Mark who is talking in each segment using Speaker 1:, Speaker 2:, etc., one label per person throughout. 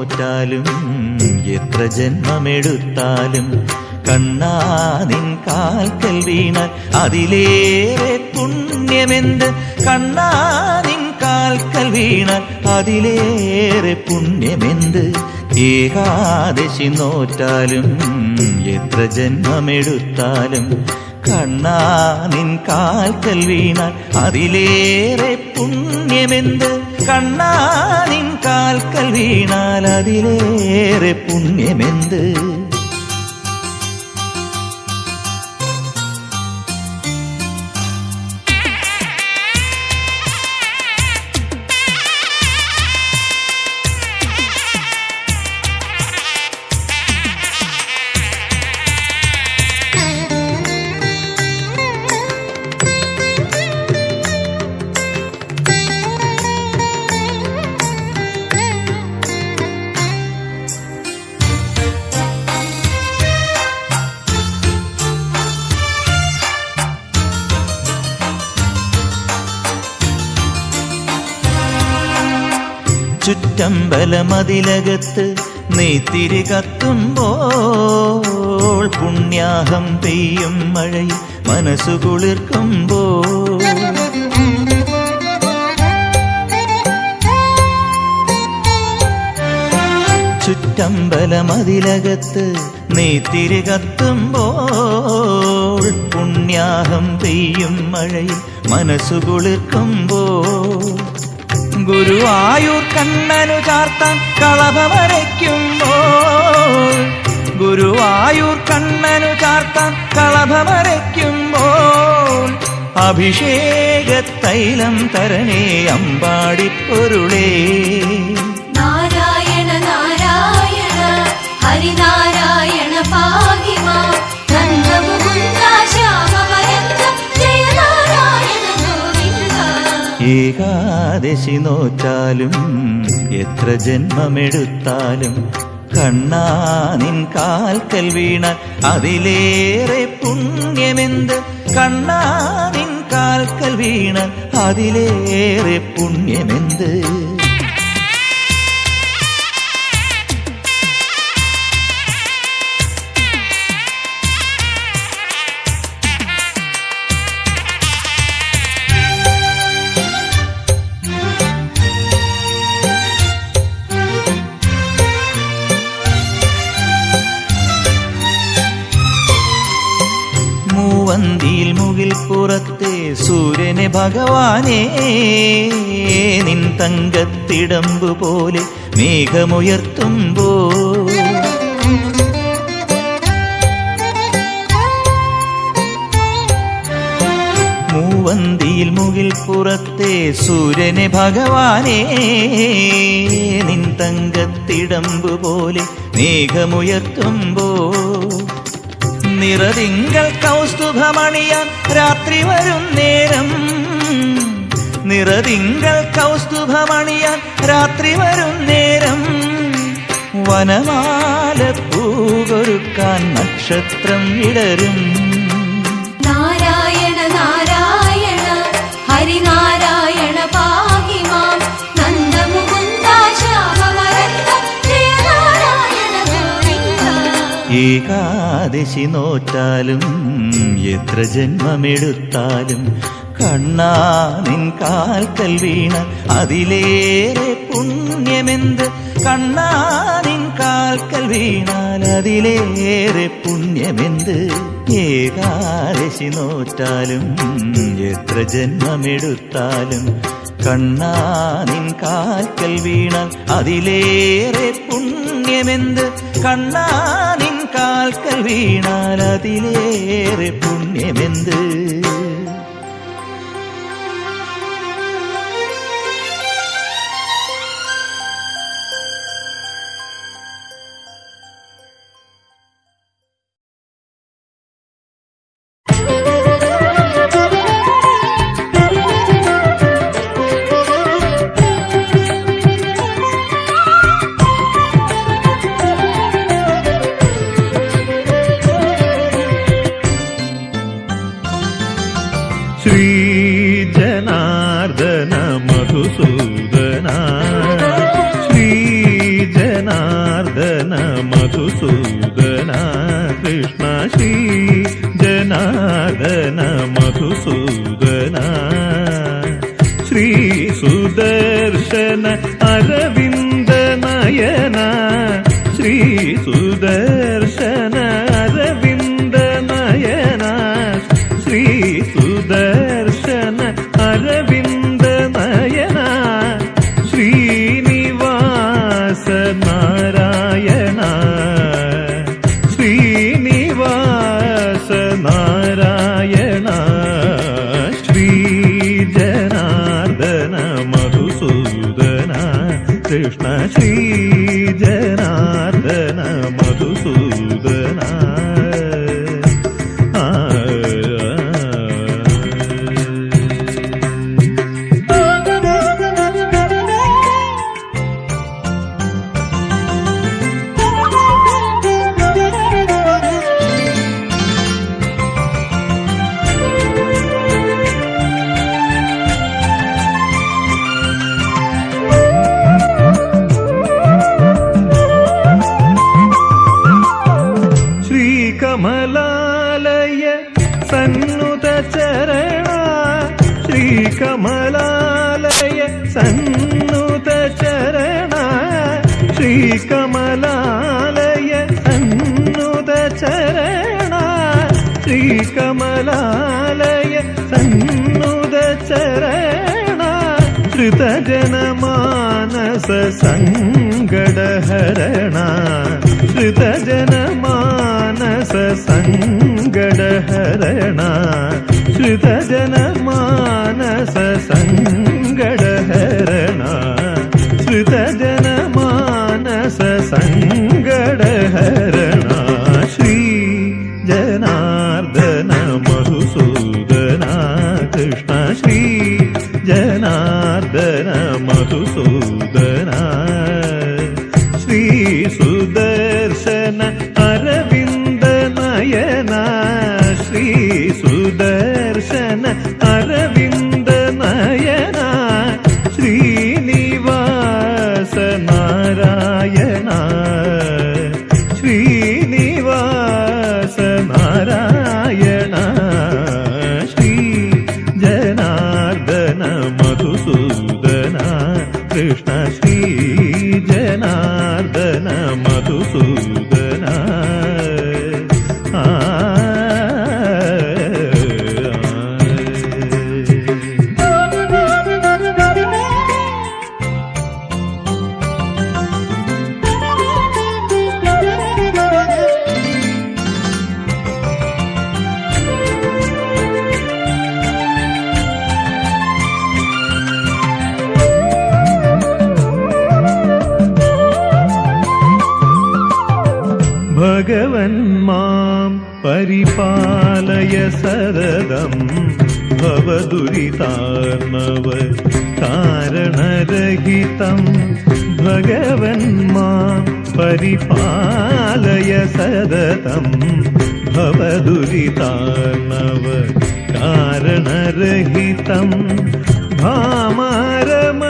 Speaker 1: നോറ്റാലും എത്ര ജന്മമെടുത്താലും കണ്ണാ നിൻ കാൽക്കൽ വീണാൽ അതിലേറെ പുണ്യമെന്ത്? കണ്ണാ നിൻ കാൽക്കൽ വീണാൽ അതിലേറെ പുണ്യമെന്ത്? ഏകാദശി നോറ്റാലും എത്ര ജന്മമെടുത്താലും കണ്ണാ നിൻ കാൽക്കൽ വീണാൽ അതിലേറെ പുണ്യമെന്ത്? കണ്ണാ നിൻ കാൽക്കൽ വീണാൽ അതിലേറെ പുണ്യമെന്ത്? ചുറ്റമ്പലമതിലകത്ത് നെയ്ത്തിരി കത്തുമ്പോൾ പുണ്യാഹം പെയ്യും മഴയിൽ മനസ്സു കുളിർക്കുമ്പോൾ. ചുറ്റമ്പലമതിലകത്ത് നെയ്ത്തിരി കത്തുമ്പോൾ പുണ്യാഹം പെയ്യും മഴയിൽ മനസ്സു കുളിർക്കുമ്പോൾ. ഗുരുവായൂർ കണ്ണനു ചാർത്താൻ കളഭമരയ്ക്കുമ്പോൾ ഗുരുവായൂർ കണ്ണനു ചാർത്താൻ കളഭമരയ്ക്കുമ്പോൾ അഭിഷേകത്തൈലം തരണേ അമ്പാടിപ്പൊരുളേ
Speaker 2: നാരായണ നാരായണ ഹരിനാരായണ പാഹി
Speaker 1: ഏകാദശി നോറ്റാലും എത്ര ജന്മമെടുത്താലും കണ്ണാ നിൻ കാൽക്കൽ വീണ അതിലേറെ പുണ്യമെന്ത്? കണ്ണാ നിൻ കാൽക്കൽ വീണ അതിലേറെ പുണ്യമെന്ത്? ഭഗവാനേ നിൻ തങ്കത്തിടമ്പു പോലെ മേഘമുയർത്തുമ്പോ. മൂവന്തിയിൽ മുകിൽ പുറത്തെ സൂര്യനെ ഭഗവാനേ നിൻ തങ്കത്തിടമ്പു പോലെ മേഘമുയർത്തുമ്പോ. നിറതിങ്കൾ കൗസ്തുഭമണിയാൻ രാത്രി വരും നേരം നിറതിങ്കൾ കൗസ്തുഭമണിയാൻ രാത്രി വരും നേരം. വനമാല പൂകൊരുക്കാൻ നക്ഷത്രം ഇടരും
Speaker 2: നാരായണ നാരായണ ഹരിനാരായണ
Speaker 1: ഏകാദശി നോറ്റാലും എത്ര ജന്മമെടുത്താലും കണ്ണാ നിൻ കാൽക്കൽ വീണ അതിലേറെ പുണ്യമെന്ത്? കണ്ണാ നിൻ കാൽക്കൽ വീണാൽ അതിലേറെ പുണ്യമെന്ത്? ഏകാദശി നോറ്റാലും എത്ര ജന്മമെടുത്താലും കണ്ണാ നിൻ കാൽക്കൽ വീണാൽ അതിലേറെ പുണ്യമെന്ത്? കണ്ണാ നിൻ കാൽക്കൽ വീണാൽ അതിലേറെ പുണ്യമെന്ത്?
Speaker 3: മധുസൂദന ശ്രീ സുദർശന അരവിന്ദ നയന. ശ്രീ സുദർശന അരവിന്ദ നയന. ശ്രീ സുദർശന അരവിന്ദ നയന. ശ്രീനിവാസ നാരായണ കൃഷ്ണ ശ്രീകമലാലയ സന്നുത ചരണ ശ്രുതജനമാനസ സങ്കടഹരണ. ശ്രുതജനമാനസ സങ്കടഹരണ. ശ്രുതജനമാനസ സങ്കടഹരണ. ശ്രുതജനമാനസ ജനാർദ്ദന परिपालय सततं भवदुरितानव कारणरहितं भामारम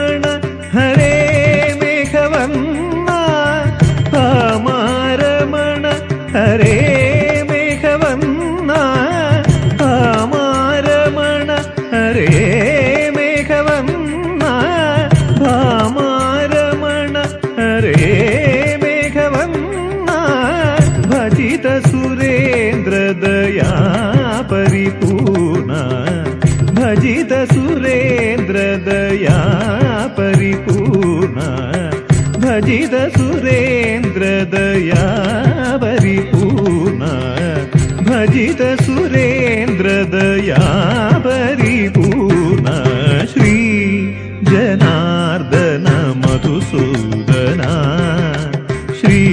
Speaker 3: ഭജിത സുരേന്ദ്രദയാവരി പരിപൂർണ ഭജിത സുരേന്ദ്രദയാവരി പരിപൂർണ ശ്രീ ജനാർദ്ദന മധുസൂദന. ശ്രീ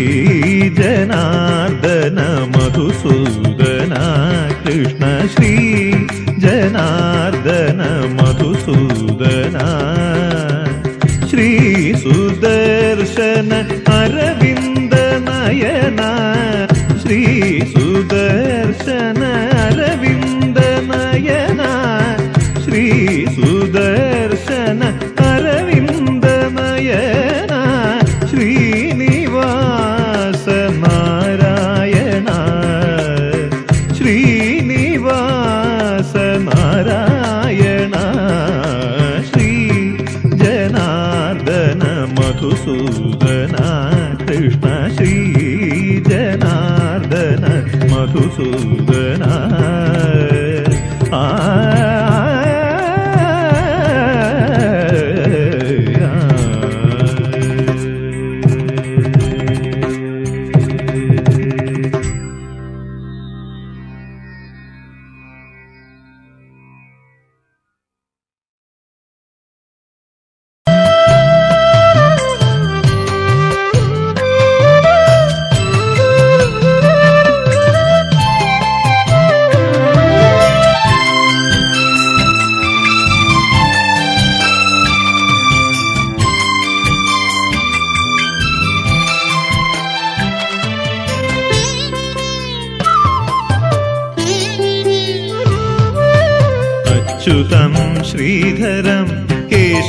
Speaker 3: ജനാർദ്ദന മധുസൂദന. കൃഷ്ണ ശ്രീ മധുസൂദന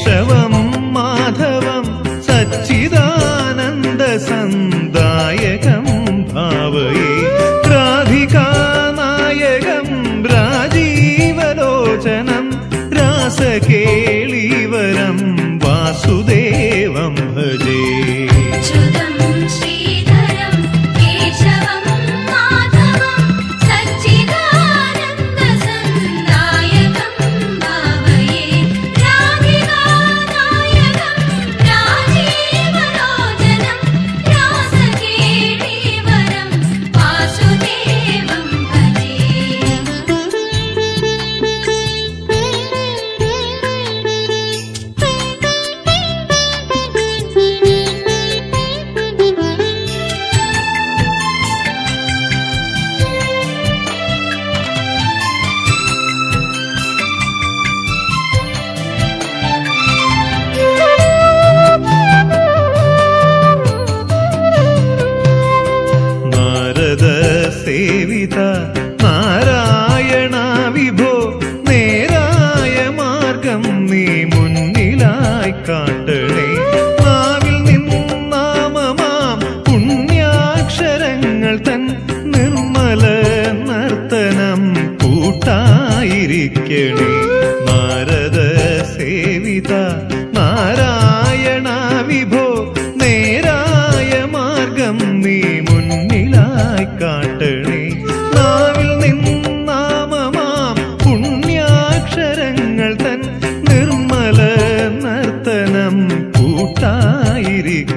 Speaker 3: ಕೇಶವ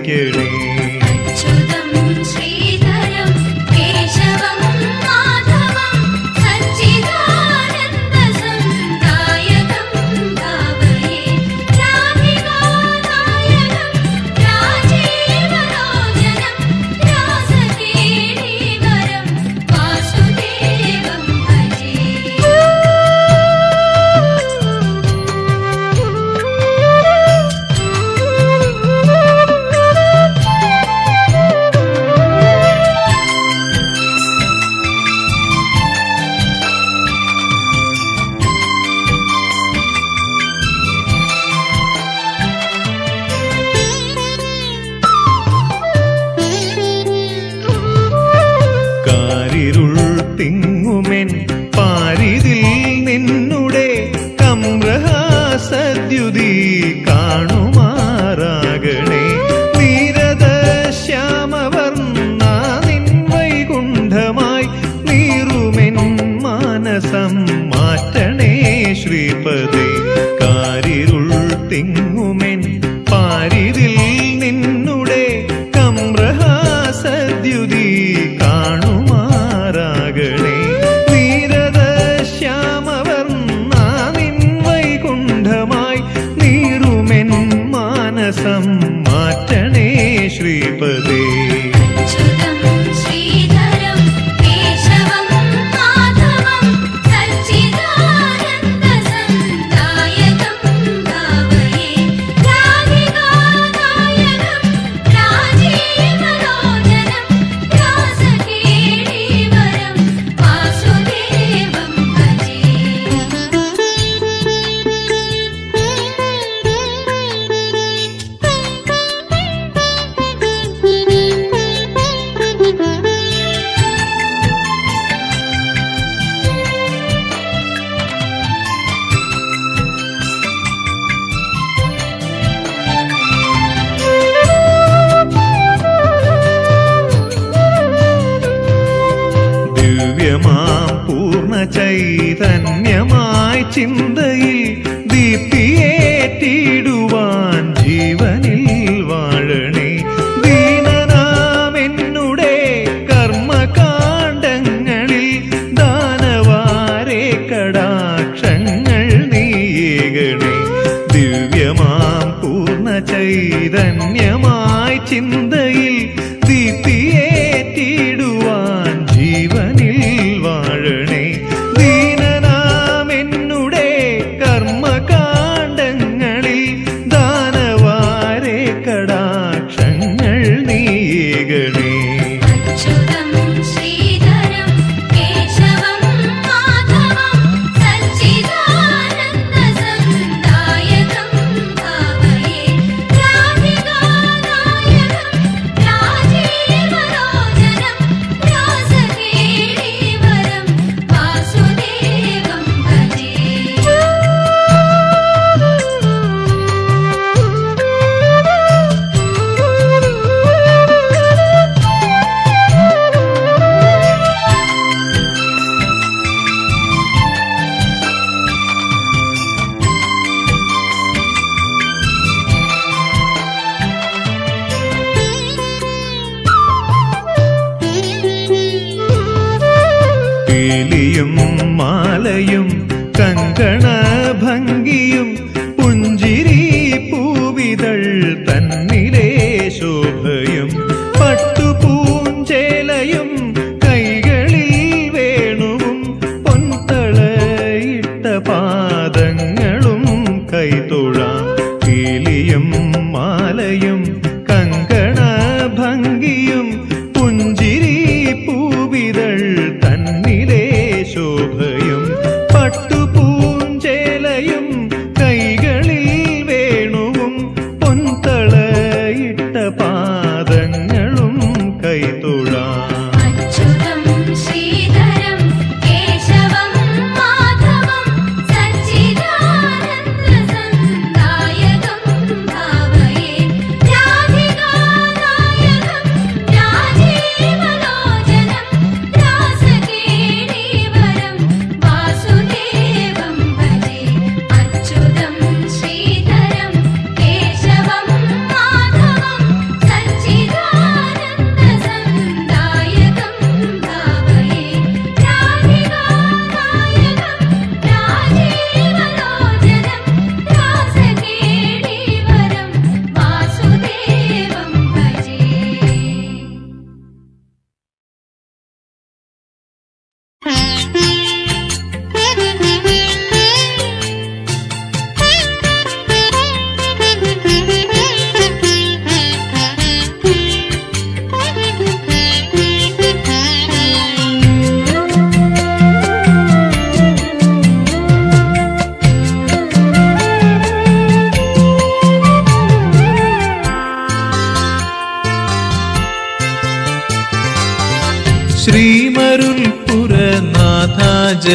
Speaker 3: கேளே ഹൃദയമാം പൂർണ ചൈതന്യമായി
Speaker 2: ചിന്തയിൽ ദീപ്തിയേറ്റിടുവാൻ ജീവനിൽ വാഴണേ. ദീനനാമെന്നുടെ കർമ്മകാണ്ഡങ്ങളിൽ ദാനവാരെ കടാക്ഷങ്ങൾ
Speaker 3: നീയേകണേ. ദിവ്യമാം പൂർണ ചൈതന്യമായി ചിന്ത
Speaker 2: വേലിയും മാലയും കങ്കണ
Speaker 3: ഭംഗി
Speaker 2: கைதுழான்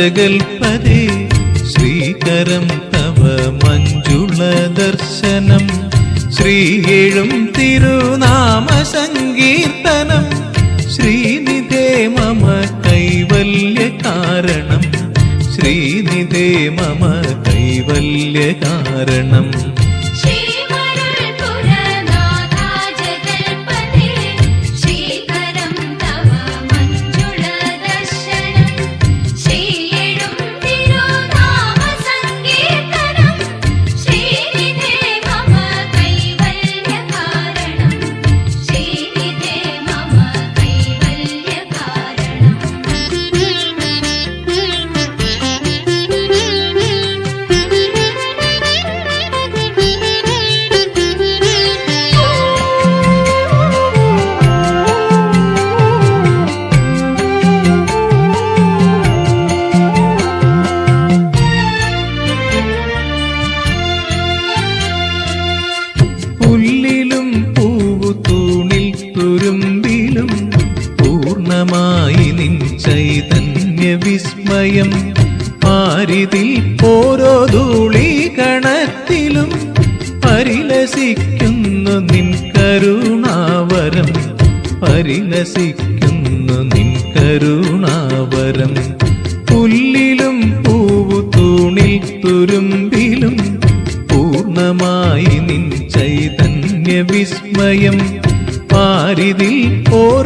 Speaker 2: പ്രഗൽഭതേ ശ്രീകരം തവ മഞ്ജുള ദർശനം ശ്രീയേഴും തിരുനാമ സങ്കീർത്തനം ശ്രീനിധേ മമ കൈവല്യ കാരണം ശ്രീനിധേ മമ കൈവല്യ കാരണം.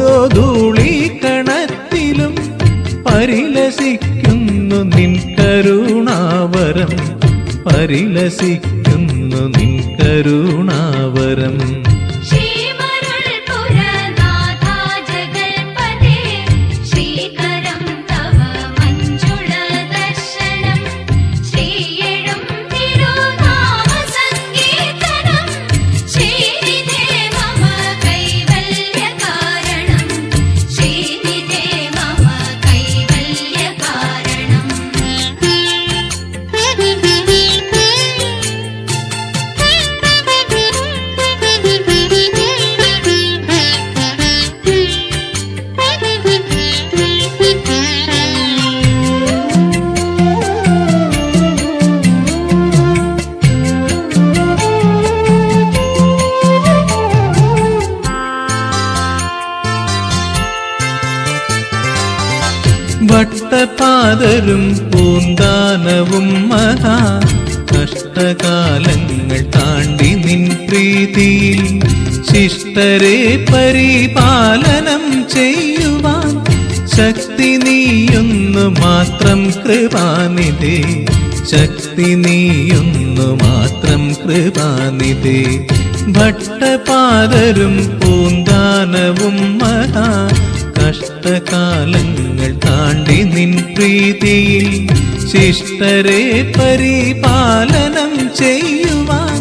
Speaker 2: ഓരോ ധൂളിക്കണത്തിലും പരിലസിക്കുന്നു നിൻ കരുണാവരം. പരിലസിക്കുന്നു നിൻ കരുണാവരം.
Speaker 4: പൂന്താനവും കഷ്ടകാലങ്ങൾ താണ്ടി നിൻ പ്രീതിയിൽ ശിഷ്ടരെ പരിപാലനം ചെയ്യുവാൻ ശക്തി നീയൊന്നു മാത്രം കൃപാനിതേ ശക്തി നീയൊന്നു മാത്രം കൃപാനിതേ ഭട്ടപാതരും പൂന്താനവും മഹാ കഷ്ടകാലങ്ങൾ താണ്ടി നിൻ പ്രീതിയിൽ ശിഷ്ടരെ പരിപാലനം ചെയ്യുവാൻ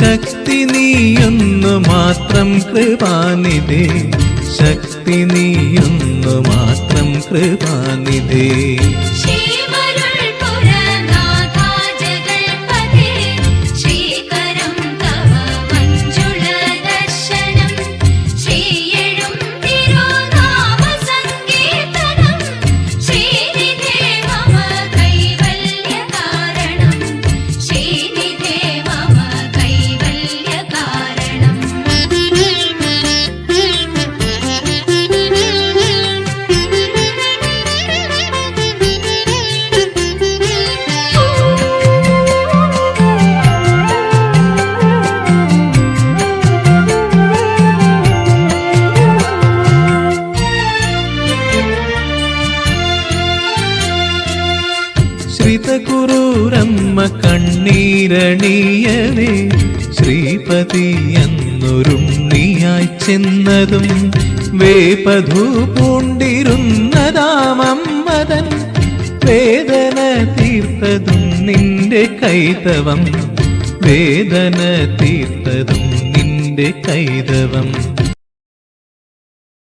Speaker 4: ശക്തി നീയൊന്നു മാത്രം കൃപാനിതേ ശക്തി നീയൊന്നു മാത്രം കൃപാനിധേ. വേപധു പൂണ്ടിരുന്നതാമമ്മതൻ വേദന തീർത്തതും നിന്റെ കൈതവം. വേദന തീർത്തതും നിന്റെ കൈതവം.